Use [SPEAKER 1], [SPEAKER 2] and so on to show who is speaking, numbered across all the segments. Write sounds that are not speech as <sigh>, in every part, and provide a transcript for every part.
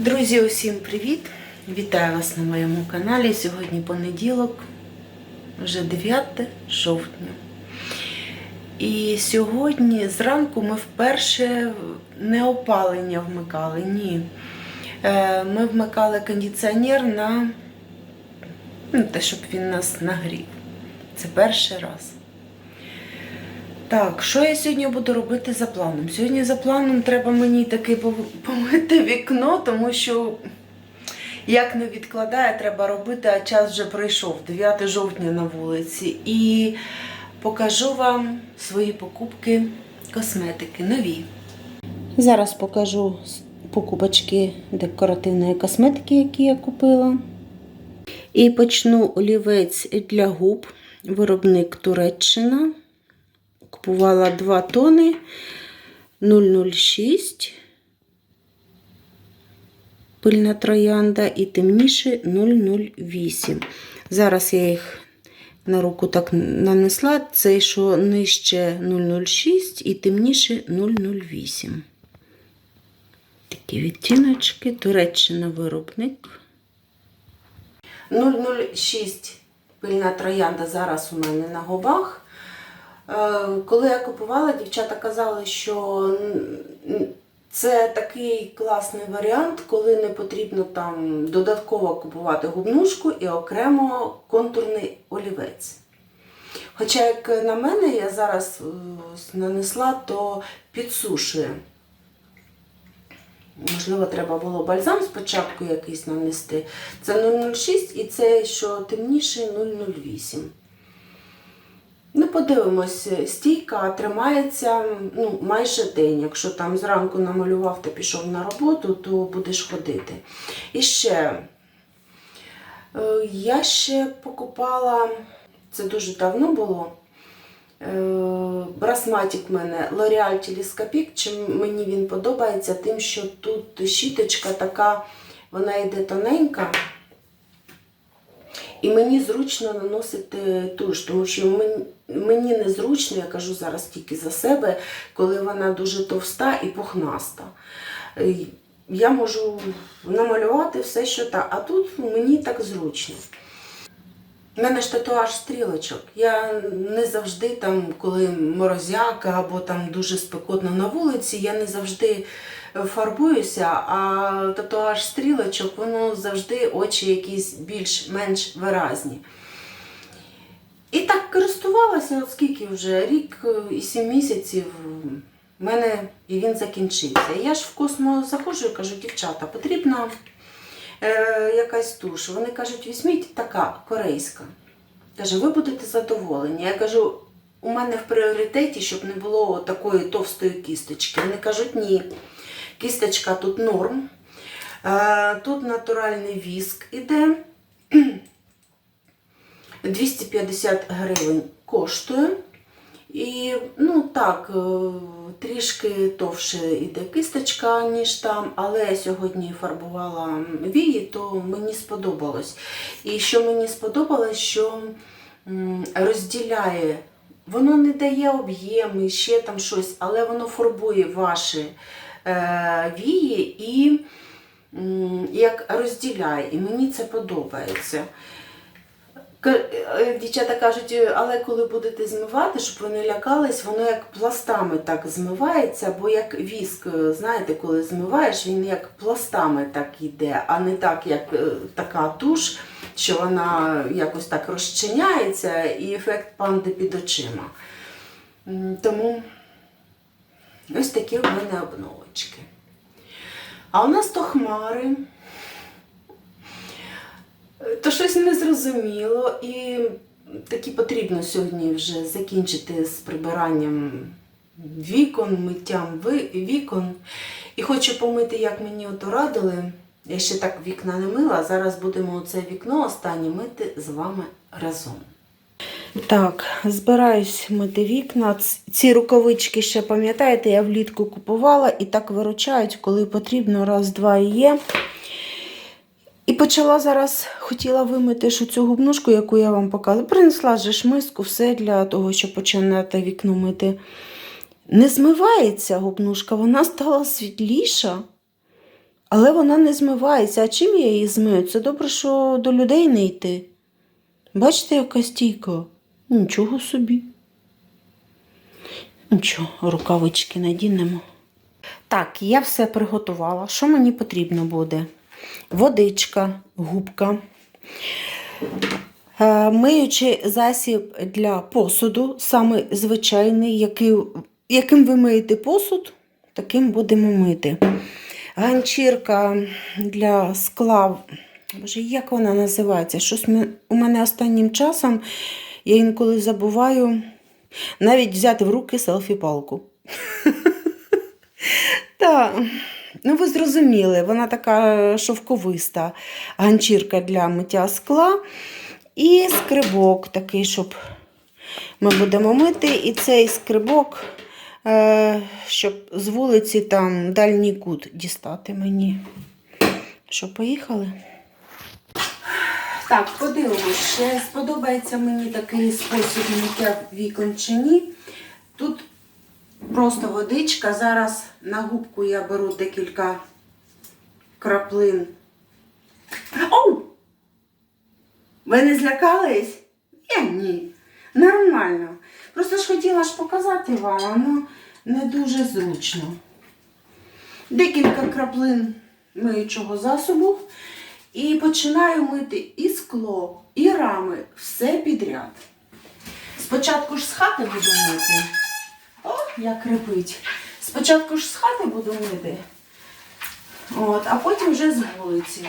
[SPEAKER 1] Друзі, усім привіт! Вітаю вас на моєму каналі. Сьогодні понеділок, вже 9 жовтня. І сьогодні зранку ми вперше не опалення вмикали, ні. Е, Ми вмикали кондиціонер на ну, те, щоб він нас нагрів. Це перший раз. Так, що я сьогодні буду робити за планом? Сьогодні за планом треба мені таки помити вікно, тому що як не відкладає, треба робити, а час вже пройшов, 9 жовтня на вулиці. І покажу вам свої покупки косметики нові. Зараз покажу покупочки декоративної косметики, які я купила. І почну олівець для губ, виробник Туреччина. Купувала 2 тони 006, пильна троянда і темніше 008. Зараз я їх на руку так нанесла. Цей, що нижче 006 і темніше 008. Такі відтіночки, Туреччина виробник. 006 пильна троянда зараз у мене на губах. Е, Коли я купувала, дівчата казали, що це такий класний варіант, коли не потрібно там додатково купувати губнушку і окремо контурний олівець. Хоча, як на мене, я зараз е, нанесла, то підсушує. Можливо, треба було бальзам спочатку якийсь нанести. Це 006 і це, що темніше 008. Ну, подивимось, стійка тримається ну, майже день. Якщо там зранку намалював та пішов на роботу, то будеш ходити. І ще е, я ще покупала, це дуже давно було. е, Брасматик в мене L'Oreal Telescopic. Чим мені він подобається, тим, що тут щіточка така, вона йде тоненька. І мені зручно наносити туш, тому що мені, незручно, я кажу зараз тільки за себе, коли вона дуже товста і пухнаста. Е, Я можу намалювати все, що так, а тут мені так зручно. У мене ж татуаж стрілочок. Я не завжди, там, коли морозяка або там дуже спекотно на вулиці, я не завжди фарбуюся, а татуаж стрілочок, воно завжди очі якісь більш-менш виразні. І так користувалася, от скільки вже рік е, і сім місяців в мене і він закінчився. Я ж в космо заходжу і кажу, дівчата, потрібна е, якась туш. Вони кажуть, візьміть така корейська. Каже, ви будете задоволені. Я кажу, у мене в пріоритеті, щоб не було такої товстої кісточки. Вони кажуть, ні. Кісточка тут норм. Е, Тут натуральний віск іде. <clears throat> 250 гривень коштує. І, ну так, е, трішки товше йде кисточка, ніж там, але я сьогодні фарбувала вії, то мені сподобалось. І що мені сподобалось, що розділяє, воно не дає об'єм і ще там щось, але воно фарбує ваші вії і як розділяє. І мені це подобається. Е, Дівчата кажуть, «Е, але коли будете змивати, щоб ви не лякались, воно як пластами так змивається, бо як віск, е, знаєте, коли змиваєш, він як пластами так йде, а не так, як е, така туш, що вона якось так розчиняється і ефект панди під очима. Тому ось такі в мене обновочки. А у нас то хмари. То щось не зрозуміло, і таки потрібно сьогодні вже закінчити з прибиранням вікон, миттям вікон. І хочу помити, як мені ото радили. Я ще так вікна не мила, зараз будемо це вікно останнє мити з вами разом. Так, збираюсь мити вікна. Ці рукавички ще пам'ятаєте, я влітку купувала і так виручають, коли потрібно, раз-два і є. І почала зараз, хотіла вимити ж цю губнушку, яку я вам показувала. Принесла же ж все для того, щоб починати вікно мити. Не змивається губнушка, вона стала світліша. Але вона не змивається. А чим я її змию? Це добре, що до людей не йти. Бачите, яка стійка? Нічого собі. Нічого, рукавички надінемо. Так, я все приготувала. Що мені потрібно буде? Водичка, губка. Е, Миючий засіб для посуду, саме звичайний, який, яким ви миєте посуд, таким будемо мити. Ганчірка для скла. Боже, як вона називається? Щось у мене останнім часом я інколи забуваю навіть взяти в руки селфі-палку. <laughs> Так, ну ви зрозуміли, вона така шовковиста ганчірка для миття скла. І скрибок такий, щоб ми будемо мити. І цей скрибок, е, щоб з вулиці там дальній кут дістати мені. Що, поїхали? Так, подивимось, чи сподобається мені такий спосіб миття вікон чи ні. Тут просто водичка. Зараз на губку я беру декілька краплин. Оу! Ви не злякались? Я ні. Нормально. Просто ж хотіла ж показати вам, воно не дуже зручно. Декілька краплин миючого засобу. І починаю мити і скло, і рами, все підряд. Спочатку ж з хати буду мити. О, як репить. Спочатку ж з хати буду мити, от, а потім вже з вулиці.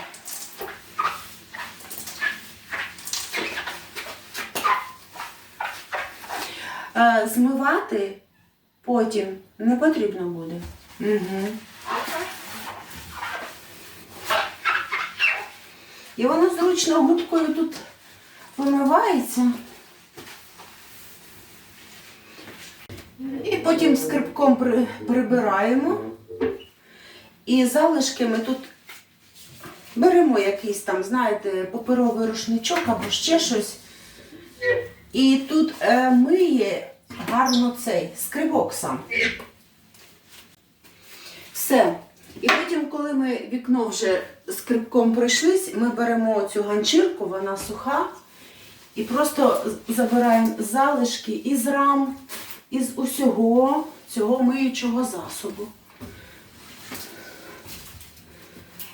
[SPEAKER 1] Е, змивати потім не потрібно буде. Угу. І воно зручно губкою тут помивається. І потім скрипком прибираємо. І залишки ми тут беремо якийсь там, знаєте, паперовий рушничок або ще щось. І тут е, миє гарно цей скрибок сам. Все. І потім, коли ми вікно вже скрипком пройшлись, ми беремо цю ганчірку, вона суха, і просто забираємо залишки із рам, із усього цього миючого засобу.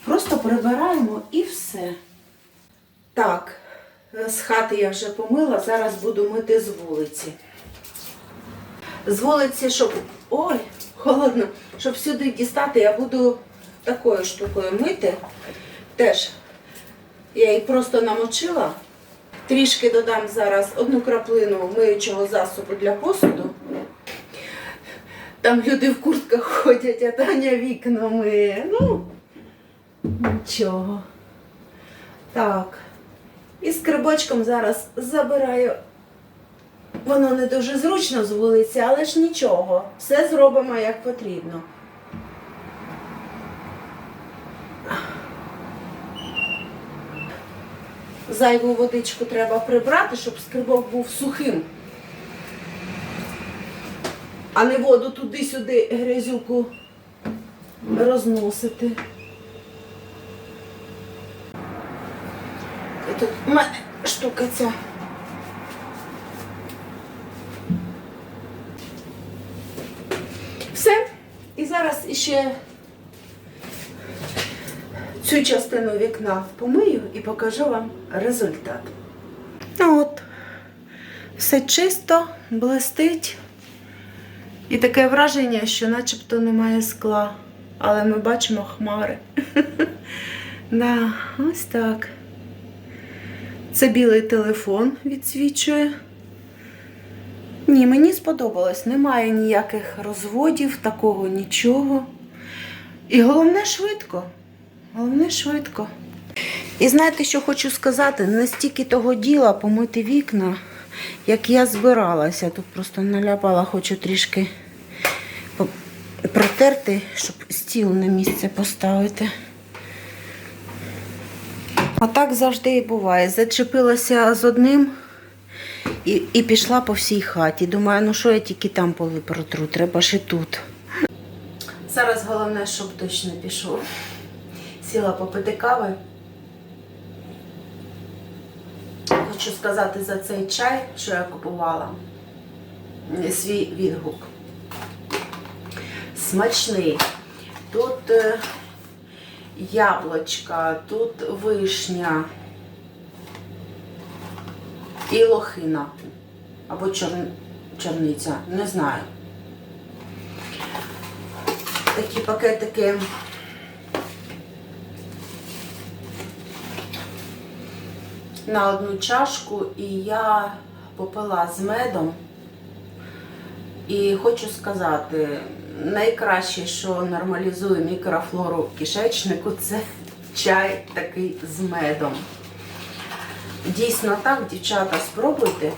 [SPEAKER 1] Просто прибираємо і все. Так, е, з хати я вже помила, зараз буду мити з вулиці. З вулиці, щоб. Ой, <laughs> холодно, щоб сюди дістати, я буду такою штукою мити. Теж я її просто намочила. Трішки додам зараз одну краплину миючого засобу для посуду. Там люди в куртках ходять, а Таня вікна миє. Ну, нічого. Так. І скрибочком зараз забираю Воно не дуже зручно з вулиці, але ж нічого. Все зробимо як потрібно. Зайву водичку треба прибрати, щоб скрибок був сухим. А не воду туди-сюди грязюку розносити. І тут в мене штука ця. Все. І зараз іще цю частину вікна помию і покажу вам результат. Ну от, все чисто, блистить. І таке враження, що начебто немає скла. Але ми бачимо хмари. <laughs> да, ось так. Це білий телефон відсвічує. Ні, мені сподобалось. Немає ніяких розводів, такого нічого. І головне швидко. Головне швидко. І знаєте, що хочу сказати? Не стільки того діла помити вікна, як я збиралася. Тут просто наляпала, хочу трішки протерти, щоб стіл на місце поставити. А так завжди і буває. Зачепилася з одним і, і пішла по всій хаті. Думаю, ну що я тільки там поли протру, треба ж і тут. Зараз головне, щоб дощ не пішов. Сіла попити кави. Хочу сказати за цей чай, що я купувала. Свій відгук. Смачний. Тут е, яблучка, тут вишня і лохина. Або чор... чорниця, не знаю. Такі пакетики. На одну чашку і я попила з медом. І хочу сказати, найкраще, що нормалізує мікрофлору в кишечнику, це чай такий з медом. Дійсно так, дівчата, спробуйте.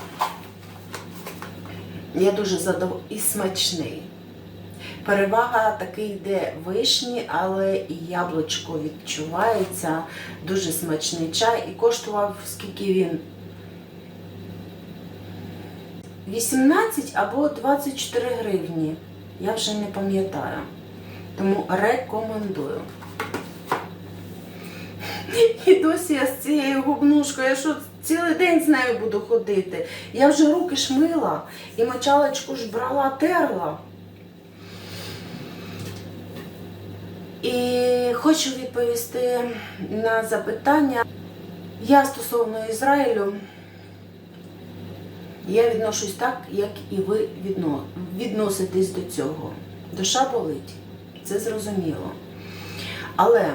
[SPEAKER 1] Я дуже задоволена і смачний. Перевага таки йде вишні, але і яблучко відчувається. Дуже смачний чай. І коштував скільки він? 18 або 24 гривні. Я вже не пам'ятаю. Тому рекомендую. І досі я з цією губнушкою, я що цілий день з нею буду ходити. Я вже руки шмила і мочалочку ж брала, терла. І хочу відповісти на запитання. Я стосовно Ізраїлю, я відношусь так, як і ви відно- відноситесь до цього. Душа болить, це зрозуміло. Але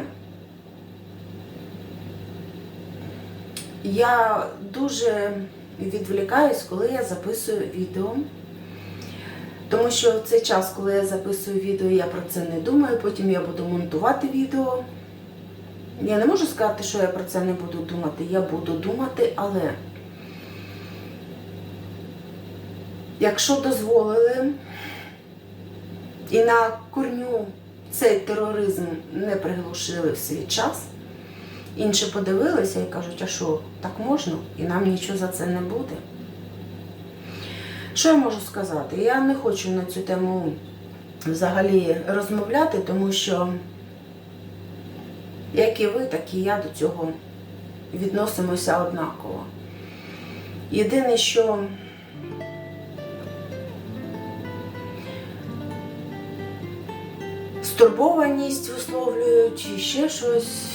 [SPEAKER 1] я дуже відволікаюсь, коли я записую відео. Тому що цей час, коли я записую відео, я про це не думаю, потім я буду монтувати відео. Я не можу сказати, що я про це не буду думати. Я буду думати, але якщо дозволили і на корню цей тероризм не приглушили в свій час, інші подивилися і кажуть, а що, так можна? І нам нічого за це не буде. Що я можу сказати? Я не хочу на цю тему взагалі розмовляти, тому що як і ви, так і я до цього відносимося однаково. Єдине, що стурбованість висловлюють і ще щось.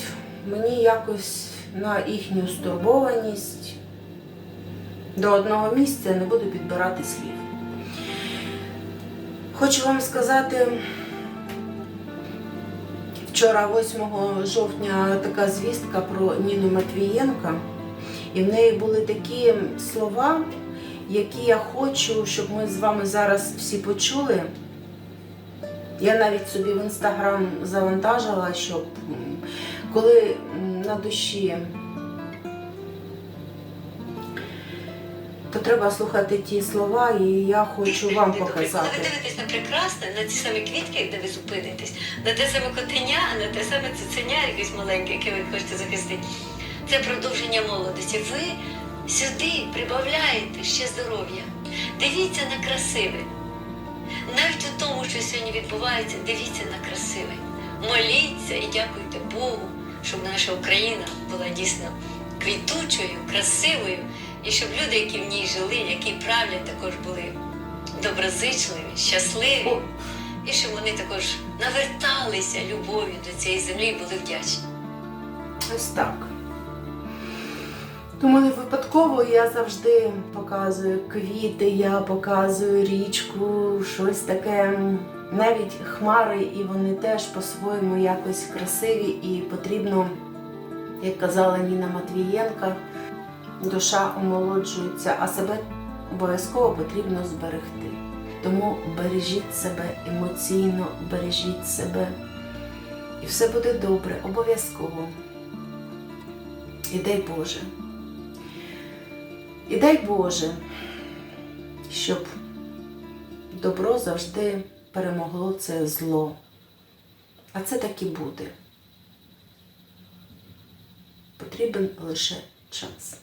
[SPEAKER 1] Мені якось на їхню стурбованість до одного місця не буду підбирати слів. Хочу вам сказати, вчора, 8 жовтня, така звістка про Ніну Матвієнка, і в неї були такі слова, які я хочу, щоб ми з вами зараз всі почули. Я навіть собі в інстаграм завантажила, щоб коли на душі треба слухати ті слова, і я хочу вам
[SPEAKER 2] Коли ви дивитесь на прекрасне, на ті самі квітки, де ви зупинитесь, на те саме котеня, на те саме цуценя, якесь маленьке, яке ви хочете захистити. Це продовження молодості. Ви сюди прибавляєте ще здоров'я. Дивіться на красиве. Навіть у тому, що сьогодні відбувається, дивіться на красиве. Моліться і дякуйте Богу, щоб наша Україна була дійсно квітучою, красивою, і щоб люди, які в ній жили, які правлять, також були доброзичливі, щасливі, і щоб вони також наверталися любов'ю до цієї землі і були вдячні.
[SPEAKER 1] Ось так. Тому не випадково я завжди показую квіти, я показую річку, щось таке, навіть хмари, і вони теж по-своєму якось красиві і потрібно, як казала Ніна Матвієнка, душа омолоджується, а себе обов'язково потрібно зберегти. Тому бережіть себе емоційно, бережіть себе. І все буде добре, обов'язково. І дай Боже. І дай Боже, щоб добро завжди перемогло це зло. А це так і буде. Потрібен лише час.